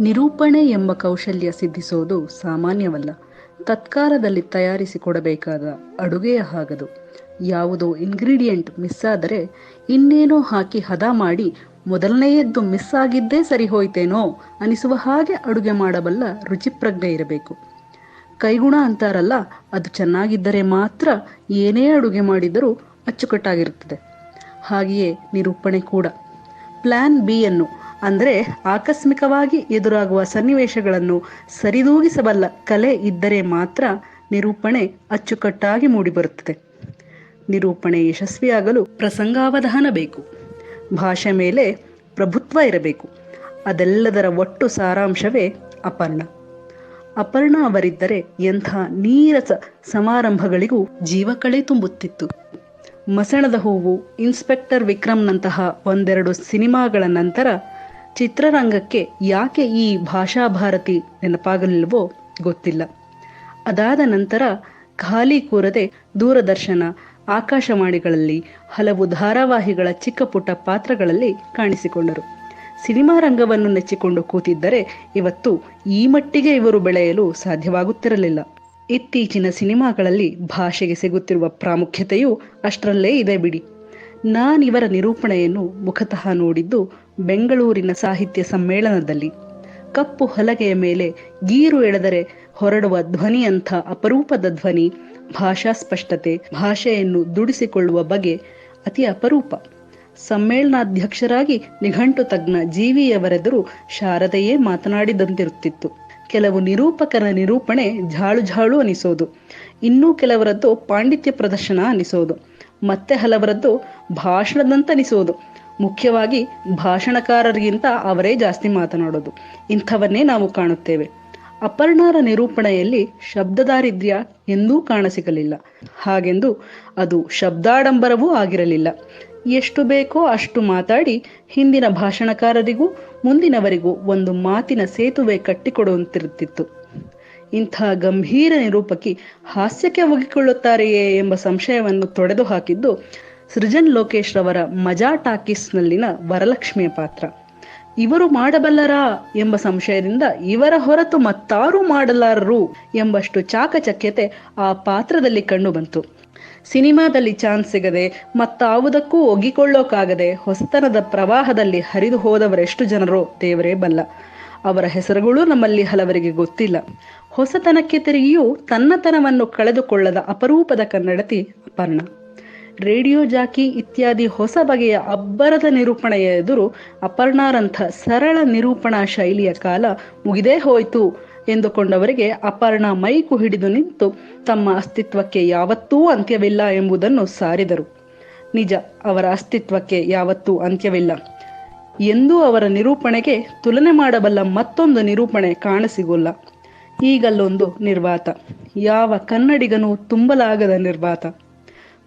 ನಿರೂಪಣೆ ಎಂಬ ಕೌಶಲ್ಯ ಸಿದ್ಧಿಸೋದು ಸಾಮಾನ್ಯವಲ್ಲ. ತತ್ಕಾಲದಲ್ಲಿ ತಯಾರಿಸಿಕೊಡಬೇಕಾದ ಅಡುಗೆಯ ಹಾಗದು. ಯಾವುದೋ ಇಂಗ್ರೀಡಿಯೆಂಟ್ ಮಿಸ್ ಆದರೆ ಇನ್ನೇನೋ ಹಾಕಿ ಹದ ಮಾಡಿ ಮೊದಲನೆಯದ್ದು ಮಿಸ್ ಆಗಿದ್ದೇ ಸರಿ ಹೋಯ್ತೇನೋ ಅನಿಸುವ ಹಾಗೆ ಅಡುಗೆ ಮಾಡಬಲ್ಲ ರುಚಿಪ್ರಜ್ಞೆ ಇರಬೇಕು. ಕೈಗುಣ ಅಂತಾರಲ್ಲ, ಅದು ಚೆನ್ನಾಗಿದ್ದರೆ ಮಾತ್ರ ಏನೇ ಅಡುಗೆ ಮಾಡಿದರೂ ಅಚ್ಚುಕಟ್ಟಾಗಿರುತ್ತದೆ. ಹಾಗೆಯೇ ನಿರೂಪಣೆ ಕೂಡ. ಪ್ಲ್ಯಾನ್ ಬಿ ಅನ್ನು ಅಂದರೆ ಆಕಸ್ಮಿಕವಾಗಿ ಎದುರಾಗುವ ಸನ್ನಿವೇಶಗಳನ್ನು ಸರಿದೂಗಿಸಬಲ್ಲ ಕಲೆ ಇದ್ದರೆ ಮಾತ್ರ ನಿರೂಪಣೆ ಅಚ್ಚುಕಟ್ಟಾಗಿ ಮೂಡಿಬರುತ್ತದೆ. ನಿರೂಪಣೆ ಯಶಸ್ವಿಯಾಗಲು ಪ್ರಸಂಗಾವಧಾನ ಬೇಕು. ಭಾಷೆ ಮೇಲೆ ಪ್ರಭುತ್ವ ಇರಬೇಕು. ಅದೆಲ್ಲದರ ಒಟ್ಟು ಸಾರಾಂಶವೇ ಅಪರ್ಣ. ಅಪರ್ಣ ಅವರಿದ್ದರೆ ಎಂಥ ನೀರಸ ಸಮಾರಂಭಗಳಿಗೂ ಜೀವಕಳೆ ತುಂಬುತ್ತಿತ್ತು. ಮಸಣದ ಹೂವು ಇನ್ಸ್ಪೆಕ್ಟರ್ ವಿಕ್ರಮ್ನಂತಹ ಒಂದೆರಡು ಸಿನಿಮಾಗಳ ನಂತರ ಚಿತ್ರರಂಗಕ್ಕೆ ಯಾಕೆ ಈ ಭಾಷಾ ಭಾರತಿ ನೆನಪಾಗಲಿಲ್ಲವೋ ಗೊತ್ತಿಲ್ಲ. ಅದಾದ ನಂತರ ಖಾಲಿ ಕೂರದೆ ದೂರದರ್ಶನ, ಆಕಾಶವಾಣಿಗಳಲ್ಲಿ ಹಲವು ಧಾರಾವಾಹಿಗಳ ಚಿಕ್ಕ ಪುಟ್ಟ ಪಾತ್ರಗಳಲ್ಲಿ ಕಾಣಿಸಿಕೊಂಡರು. ಸಿನಿಮಾ ರಂಗವನ್ನು ನೆಚ್ಚಿಕೊಂಡು ಕೂತಿದ್ದರೆ ಇವತ್ತು ಈ ಮಟ್ಟಿಗೆ ಇವರು ಬೆಳೆಯಲು ಸಾಧ್ಯವಾಗುತ್ತಿರಲಿಲ್ಲ. ಇತ್ತೀಚಿನ ಸಿನಿಮಾಗಳಲ್ಲಿ ಭಾಷೆಗೆ ಸಿಗುತ್ತಿರುವ ಪ್ರಾಮುಖ್ಯತೆಯೂ ಅಷ್ಟರಲ್ಲೇ ಇದೆ ಬಿಡಿ. ನಾನಿವರ ನಿರೂಪಣೆಯನ್ನು ಮುಖತಃ ನೋಡಿದ್ದು ಬೆಂಗಳೂರಿನ ಸಾಹಿತ್ಯ ಸಮ್ಮೇಳನದಲ್ಲಿ ಕಪ್ಪು ಹಲಗೆಯ ಮೇಲೆ ಗೀರು ಎಳೆದರೆ ಹೊರಡುವ ಧ್ವನಿಯಂಥ ಅಪರೂಪದ ಧ್ವನಿ, ಭಾಷಾ ಸ್ಪಷ್ಟತೆ, ಭಾಷೆಯನ್ನು ದುಡಿಸಿಕೊಳ್ಳುವ ಬಗೆ ಅತಿ ಅಪರೂಪ. ಸಮ್ಮೇಳನಾಧ್ಯಕ್ಷರಾಗಿ ನಿಘಂಟು ತಜ್ಞ ಜೀವಿಯವರೆದುರು ಶಾರದೆಯೇ ಮಾತನಾಡಿದಂತಿರುತ್ತಿತ್ತು. ಕೆಲವು ನಿರೂಪಕರ ನಿರೂಪಣೆ ಝಾಳು ಝಾಳು ಅನಿಸೋದು. ಇನ್ನೂ ಕೆಲವರದ್ದು ಪಾಂಡಿತ್ಯ ಪ್ರದರ್ಶನ ಅನಿಸೋದು. ಮತ್ತೆ ಹಲವರದ್ದು ಭಾಷಣದಂತನಿಸೋದು. ಮುಖ್ಯವಾಗಿ ಭಾಷಣಕಾರರಿಗಿಂತ ಅವರೇ ಜಾಸ್ತಿ ಮಾತನಾಡೋದು. ಇಂಥವನ್ನೇ ನಾವು ಕಾಣುತ್ತೇವೆ. ಅಪರ್ಣಾರ ನಿರೂಪಣೆಯಲ್ಲಿ ಶಬ್ದದಾರಿದ್ರ್ಯ ಎಂದೂ ಕಾಣಸಿಗಲಿಲ್ಲ. ಹಾಗೆಂದು ಅದು ಶಬ್ದಾಡಂಬರವೂ ಆಗಿರಲಿಲ್ಲ. ಎಷ್ಟು ಬೇಕೋ ಅಷ್ಟು ಮಾತಾಡಿ ಹಿಂದಿನ ಭಾಷಣಕಾರರಿಗೂ ಮುಂದಿನವರಿಗೂ ಒಂದು ಮಾತಿನ ಸೇತುವೆ ಕಟ್ಟಿಕೊಡುವಂತಿರುತ್ತಿತ್ತು. ಇಂಥ ಗಂಭೀರ ನಿರೂಪಕಿ ಹಾಸ್ಯಕ್ಕೆ ಒಗ್ಗಿಕೊಳ್ಳುತ್ತಾರೆಯೇ ಎಂಬ ಸಂಶಯವನ್ನು ತೊಡೆದು ಹಾಕಿದ್ದು ಸೃಜನ್ ಲೋಕೇಶ್ ರವರ ಮಜಾ ಟಾಕೀಸ್ನಲ್ಲಿನ ವರಲಕ್ಷ್ಮಿಯ ಪಾತ್ರ. ಇವರು ಮಾಡಬಲ್ಲರಾ ಎಂಬ ಸಂಶಯದಿಂದ ಇವರ ಹೊರತು ಮತ್ತಾರೂ ಮಾಡಲಾರರು ಎಂಬಷ್ಟು ಚಾಕಚಕ್ಯತೆ ಆ ಪಾತ್ರದಲ್ಲಿ ಕಂಡುಬಂತು. ಸಿನಿಮಾದಲ್ಲಿ ಚಾನ್ಸ್ ಸಿಗದೆ ಮತ್ತಾವುದಕ್ಕೂ ಒಗ್ಗಿಕೊಳ್ಳೋಕಾಗದೆ ಹೊಸತನದ ಪ್ರವಾಹದಲ್ಲಿ ಹರಿದು ಹೋದವರೆಷ್ಟು ಜನರೋ ದೇವರೇ ಬಲ್ಲ. ಅವರ ಹೆಸರುಗಳು ನಮ್ಮಲ್ಲಿ ಹಲವರಿಗೆ ಗೊತ್ತಿಲ್ಲ. ಹೊಸತನಕ್ಕೆ ತಿರುಗಿಯೂ ತನ್ನತನವನ್ನು ಕಳೆದುಕೊಳ್ಳದ ಅಪರೂಪದ ಕನ್ನಡತಿ ಅಪರ್ಣ. ರೇಡಿಯೋ ಜಾಕಿ ಇತ್ಯಾದಿ ಹೊಸ ಬಗೆಯ ಅಬ್ಬರದ ನಿರೂಪಣೆಯ ಎದುರು ಅಪರ್ಣಾರಂಥ ಸರಳ ನಿರೂಪಣಾ ಶೈಲಿಯ ಕಾಲ ಮುಗಿದೇ ಹೋಯಿತು ಎಂದುಕೊಂಡವರಿಗೆ ಅಪರ್ಣ ಮೈಕು ಹಿಡಿದು ನಿಂತು ತಮ್ಮ ಅಸ್ತಿತ್ವಕ್ಕೆ ಯಾವತ್ತೂ ಅಂತ್ಯವಿಲ್ಲ ಎಂಬುದನ್ನು ಸಾರಿದರು. ನಿಜ, ಅವರ ಅಸ್ತಿತ್ವಕ್ಕೆ ಯಾವತ್ತೂ ಅಂತ್ಯವಿಲ್ಲ. ಎಂದೂ ಅವರ ನಿರೂಪಣೆಗೆ ತುಲನೆ ಮಾಡಬಲ್ಲ ಮತ್ತೊಂದು ನಿರೂಪಣೆ ಕಾಣಸಿಗೋಲ್ಲ. ಈಗಲ್ಲೊಂದು ನಿರ್ವಾತ. ಯಾವ ಕನ್ನಡಿಗನೂ ತುಂಬಲಾಗದ ನಿರ್ವಾತ.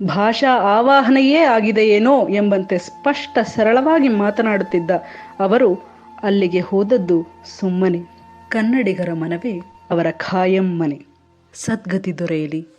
ಭಾಷಾ ಆವಾಹನೆಯೇ ಆಗಿದೆಯೇನೋ ಎಂಬಂತೆ ಸ್ಪಷ್ಟ ಸರಳವಾಗಿ ಮಾತನಾಡುತ್ತಿದ್ದ ಅವರು ಅಲ್ಲಿಗೆ ಹೋದದ್ದು ಸುಮ್ಮನೆ ಕನ್ನಡಿಗರ ಮನವೇ ಅವರ ಖಾಯಂ ಮನೆ. ಸದ್ಗತಿ ದೊರೆಯಲಿ.